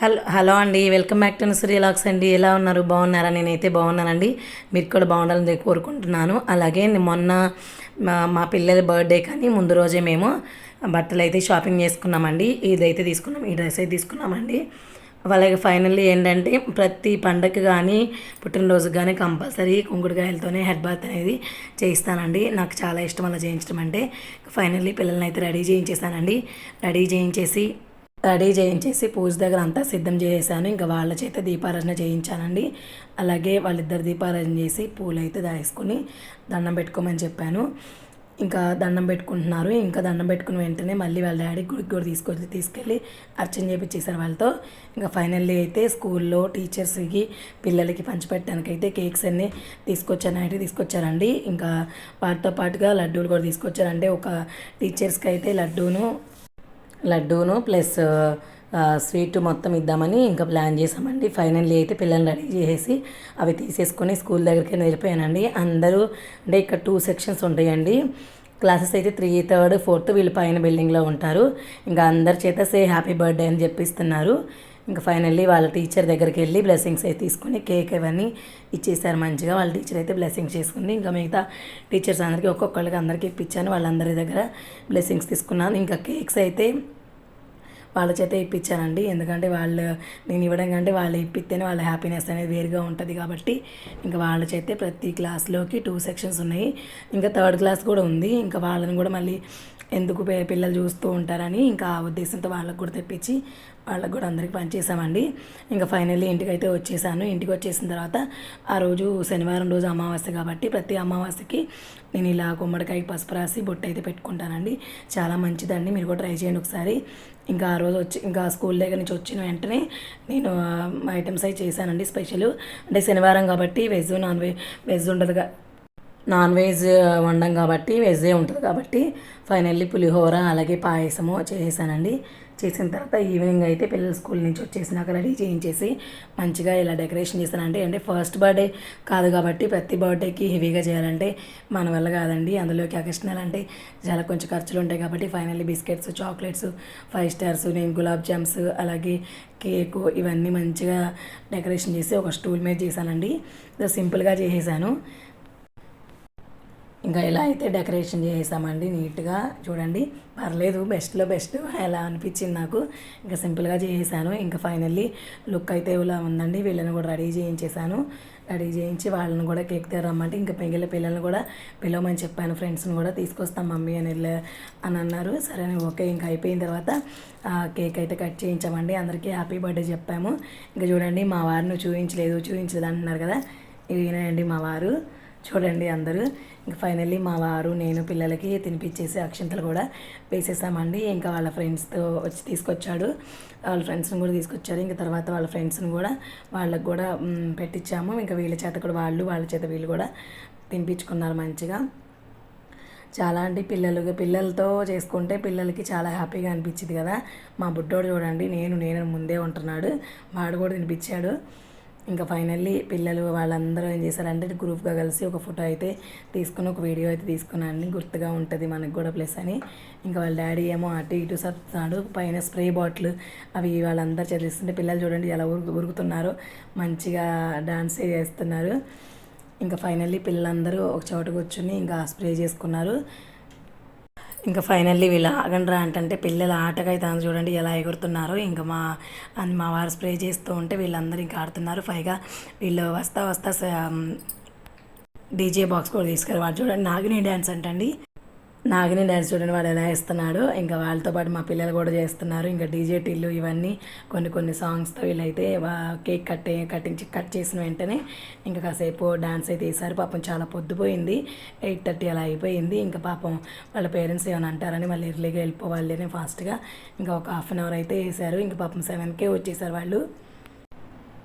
Hello hello అండి welcome back to nursery locks అండి. ఎలా ఉన్నారు? బాగున్నారా? నేనైతే బాగున్నానండి. మీరు కూడా బాగుండాలని కోరుకుంటున్నాను. అలాగే మొన్న మా మా పిల్లల బర్త్డే కానీ ముందు రోజే మేము బట్టలు అయితే షాపింగ్ చేసుకున్నామండి. ఇదైతే తీసుకున్నాం ఈ డ్రెస్ అయితే తీసుకున్నామండి. అలాగే ఫైనల్లీ ఏంటంటే ప్రతి పండగకి కానీ పుట్టినరోజుకి కానీ కంపల్సరీ కుంకుడుకాయలతోనే హెడ్ బాత్ అనేది చేయిస్తానండి. నాకు చాలా ఇష్టం అలా చేయించడం అంటే. ఫైనల్లీ పిల్లల్ని అయితే రెడీ చేయించేసానండి రెడీ చేయించేసి రెడీ చేయించేసి పూజ దగ్గర అంతా సిద్ధం చేసేసాను. ఇంకా వాళ్ళ చేత దీపారాధన చేయించానండి. అలాగే వాళ్ళిద్దరు దీపారాధన చేసి పూలు అయితే దాసుకుని దండం పెట్టుకోమని చెప్పాను. ఇంకా దండం పెట్టుకుంటున్నారు. ఇంకా దండం పెట్టుకున్న వెంటనే మళ్ళీ వాళ్ళ డాడీ గుడికి కూడా తీసుకొచ్చి తీసుకెళ్ళి అర్చన చేపించేశారు వాళ్ళతో. ఇంకా ఫైనల్లీ అయితే స్కూల్లో టీచర్స్కి పిల్లలకి పంచిపెట్టడానికి అయితే కేక్స్ అన్నీ తీసుకొచ్చానైతే తీసుకొచ్చారండి. ఇంకా వాటితో పాటుగా లడ్డూలు కూడా తీసుకొచ్చారంటే ఒక టీచర్స్కి అయితే లడ్డూను లడ్డూను ప్లస్ స్వీట్ మొత్తం ఇద్దామని ఇంకా ప్లాన్ చేసామండి. ఫైనల్లీ అయితే పిల్లల్ని రెడీ చేసేసి అవి తీసేసుకొని స్కూల్ దగ్గరికి వెళ్ళిపోయానండి. అందరూ అంటే ఇక్కడ టూ సెక్షన్స్ ఉంటాయండి. క్లాసెస్ అయితే త్రీ థర్డ్ ఫోర్త్ వీళ్ళు పైన బిల్డింగ్లో ఉంటారు. ఇంకా అందరి చేత సే హ్యాపీ బర్త్డే అని చెప్పిస్తున్నారు. ఇంకా ఫైనల్లీ వాళ్ళ టీచర్ దగ్గరికి వెళ్ళి బ్లెస్సింగ్స్ అయితే తీసుకుని కేక్ ఇవన్నీ ఇచ్చేసారు మంచిగా. వాళ్ళ టీచర్ అయితే బ్లెస్సింగ్స్ చేసుకుంది. ఇంకా మిగతా టీచర్స్ అందరికీ ఒక్కొక్కళ్ళకి అందరికీ ఇప్పించాను. వాళ్ళందరి దగ్గర బ్లెస్సింగ్స్ తీసుకున్నాను. ఇంకా కేక్స్ అయితే వాళ్ళ చేత ఇప్పించానండి. ఎందుకంటే వాళ్ళు నేను ఇవ్వడం కంటే వాళ్ళు ఇప్పిస్తేనే వాళ్ళ హ్యాపీనెస్ అనేది వేరుగా ఉంటుంది కాబట్టి ఇంకా వాళ్ళ చేతే ప్రతి క్లాస్లోకి టూ సెక్షన్స్ ఉన్నాయి. ఇంకా థర్డ్ క్లాస్ కూడా ఉంది. ఇంకా వాళ్ళని కూడా మళ్ళీ ఎందుకు పిల్లలు చూస్తూ ఉంటారని ఇంకా ఆ ఉద్దేశంతో వాళ్ళకు కూడా తెప్పించి వాళ్ళకి కూడా అందరికి పనిచేసామండి ఇంకా ఫైనల్లీ ఇంటికి అయితే వచ్చేసాను. ఇంటికి వచ్చేసిన తర్వాత ఆ రోజు శనివారం రోజు అమావాస్య కాబట్టి ప్రతి అమావాస్యకి నేను ఇలా గుమ్మడికాయ పసుపు రాసి బొట్టు అయితే పెట్టుకుంటానండి. చాలా మంచిదండి. మీరు కూడా ట్రై చేయండి ఒకసారి. ఇంకా ఆ రోజు వచ్చి ఇంకా స్కూల్ దగ్గర నుంచి వచ్చిన వెంటనే నేను ఐటమ్స్ అయితే చేశానండి స్పెషల్. అంటే శనివారం కాబట్టి వెజ్ నాన్ వెజ్ వెజ్ ఉండదుగా నాన్ వెజ్ వండం కాబట్టి వెజ్జే ఉంటుంది కాబట్టి ఫైనల్లీ పులిహోర అలాగే పాయసము చేసానండి చేసిన తర్వాత ఈవినింగ్ అయితే పిల్లల స్కూల్ నుంచి వచ్చేసినాక రెడీ చేయించేసి మంచిగా ఇలా డెకరేషన్ చేశానంటే అంటే ఫస్ట్ బర్త్డే కాదు కాబట్టి ప్రతి బర్త్డేకి హెవీగా చేయాలంటే మన వల్ల కాదండి. అందులోకి అకేషనల్ అంటే చాలా కొంచెం ఖర్చులు ఉంటాయి కాబట్టి finally biscuits chocolates five stars నేను గులాబ్ జామ్స్ అలాగే కేకు ఇవన్నీ మంచిగా డెకరేషన్ చేసి ఒక స్టూల్ మీద చేశానండి. సింపుల్గా చేసేసాను. ఇంకా ఇలా అయితే డెకరేషన్ చేసామండి నీట్గా చూడండి. పర్లేదు బెస్ట్లో బెస్ట్ ఎలా అనిపించింది నాకు. ఇంకా సింపుల్గా చేసాను. ఇంకా ఫైనల్లీ లుక్ అయితే ఇలా ఉందండి. వీళ్ళని కూడా రెడీ చేయించేసాను. రెడీ చేయించి వాళ్ళని కూడా కేక్ తెరమ్మంటే ఇంకా మిగిలిన పిల్లల్ని కూడా పిలవమని చెప్పాను. ఫ్రెండ్స్ని కూడా తీసుకొస్తాం మమ్మీ అని వెళ్ళి అని అన్నారు. సరే ఓకే ఇంకా అయిపోయిన తర్వాత కేక్ అయితే కట్ చేయించామండి. అందరికీ హ్యాపీ బర్త్డే చెప్పాము. ఇంకా చూడండి మా వారిని చూపించలేదు చూపించలేదు అంటున్నారు కదా. ఇవినండి మా వారు. చూడండి అందరూ. ఇంకా ఫైనల్లీ మా వారు నేను పిల్లలకి తినిపించేసి అక్షంతలు కూడా వేసేసామండి. ఇంకా వాళ్ళ ఫ్రెండ్స్తో వచ్చి తీసుకొచ్చాడు. వాళ్ళ ఫ్రెండ్స్ని కూడా తీసుకొచ్చారు. ఇంకా తర్వాత వాళ్ళ ఫ్రెండ్స్ని కూడా వాళ్ళకి కూడా పెట్టించాము ఇంకా వీళ్ళ చేత కూడా వాళ్ళు వాళ్ళ చేత వీళ్ళు కూడా తినిపించుకున్నారు మంచిగా. చాలా అంటే పిల్లలు. పిల్లలతో చేసుకుంటే పిల్లలకి చాలా హ్యాపీగా అనిపించింది కదా. మా బుడ్డోడు చూడండి నేను నేను ముందే ఉంటున్నాడు. వాడు కూడా తినిపించాడు ఇంకా ఫైనల్లీ పిల్లలు వాళ్ళందరూ ఏం చేశారంటే గ్రూప్గా కలిసి ఒక ఫోటో అయితే తీసుకుని ఒక వీడియో అయితే తీసుకున్నాను గుర్తుగా ఉంటుంది మనకు కూడా ప్లస్ అని. ఇంకా వాళ్ళ డాడీ ఏమో అటు ఇటు సర్తున్నాడు పైన స్ప్రే బాటిల్ అవి వాళ్ళందరూ చదివిస్తుంటే పిల్లలు చూడండి ఎలా ఉరుకు ఉరుకుతున్నారో. మంచిగా డాన్స్ చేస్తున్నారు. ఇంకా ఫైనల్లీ పిల్లలందరూ ఒక చోట కూర్చుని ఇంకా స్ప్రే చేసుకున్నారు. ఇంకా ఫైనల్లీ వీళ్ళు ఆగండ్రా అంటే పిల్లలు ఆటకైతే చూడండి ఎలా ఎగురుతున్నారో. ఇంకా మా మా వారు స్ప్రే చేస్తూ ఉంటే వీళ్ళందరూ ఇంకా ఆడుతున్నారు. పైగా వీళ్ళు వస్తా వస్తా డీజే బాక్స్ కూడా తీసుకెళ్ళి వాడు చూడండి నాగిని డ్యాన్స్ అంటండి. నాగిని డ్యాన్స్ చూడండి వాడు ఎలా వేస్తున్నాడు. ఇంకా వాళ్ళతో పాటు మా పిల్లలు కూడా చేస్తున్నారు. ఇంకా డీజే టిల్లు ఇవన్నీ కొన్ని కొన్ని సాంగ్స్తో వీళ్ళైతే కేక్ కట్ కట్టించి కట్ చేసిన వెంటనే ఇంకా కాసేపు డాన్స్ అయితే వేసారు పాపం చాలా పొద్దుపోయింది. ఎయిట్ థర్టీ అలా అయిపోయింది. ఇంకా పాపం వాళ్ళ పేరెంట్స్ ఏమైనా అంటారని వాళ్ళు ఎర్లీగా వెళ్ళిపోవాలి అని ఫాస్ట్గా ఇంకా ఒక హాఫ్ అన్ అవర్ అయితే వేసారు ఇంకా పాపం సెవెన్కే వచ్చేసారు వాళ్ళు.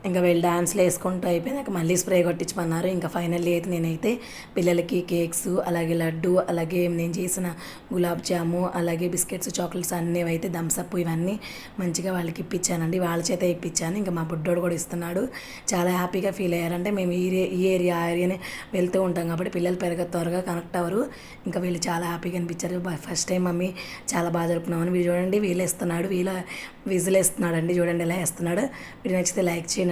ఇంకా వీళ్ళు డ్యాన్స్లు వేసుకుంటూ అయిపోయినాక మళ్ళీ స్ప్రే కొట్టించమన్నారు. ఇంకా ఫైనల్లీ అయితే నేనైతే పిల్లలకి కేక్స్ అలాగే లడ్డు అలాగే నేను చేసిన గులాబ్ జాము అలాగే బిస్కెట్స్ చాక్లెట్స్ అన్నీ అయితే థమ్స్అప్ ఇవన్నీ మంచిగా వాళ్ళకి ఇప్పించానండి. వాళ్ళ చేత ఇప్పించాను. ఇంకా మా బుడ్డోడు కూడా ఇస్తున్నాడు. చాలా హ్యాపీగా ఫీల్ అయ్యారంటే మేము ఈ ఈ ఏరియా ఆ ఏరియానే వెళ్తూ ఉంటాం కాబట్టి పిల్లలు పెరగ త్వరగా కనెక్ట్ అవ్వరు. ఇంకా వీళ్ళు చాలా హ్యాపీగా అనిపించారు. ఫస్ట్ టైం మమ్మీ చాలా బాగా జరుపుకున్నామని. వీళ్ళు చూడండి వీళ్ళు వేస్తున్నాడు వీళ్ళ విజిల్ వేస్తున్నాడు అండి చూడండి ఎలా వేస్తున్నాడు. వీడు నచ్చితే లైక్ చేయండి.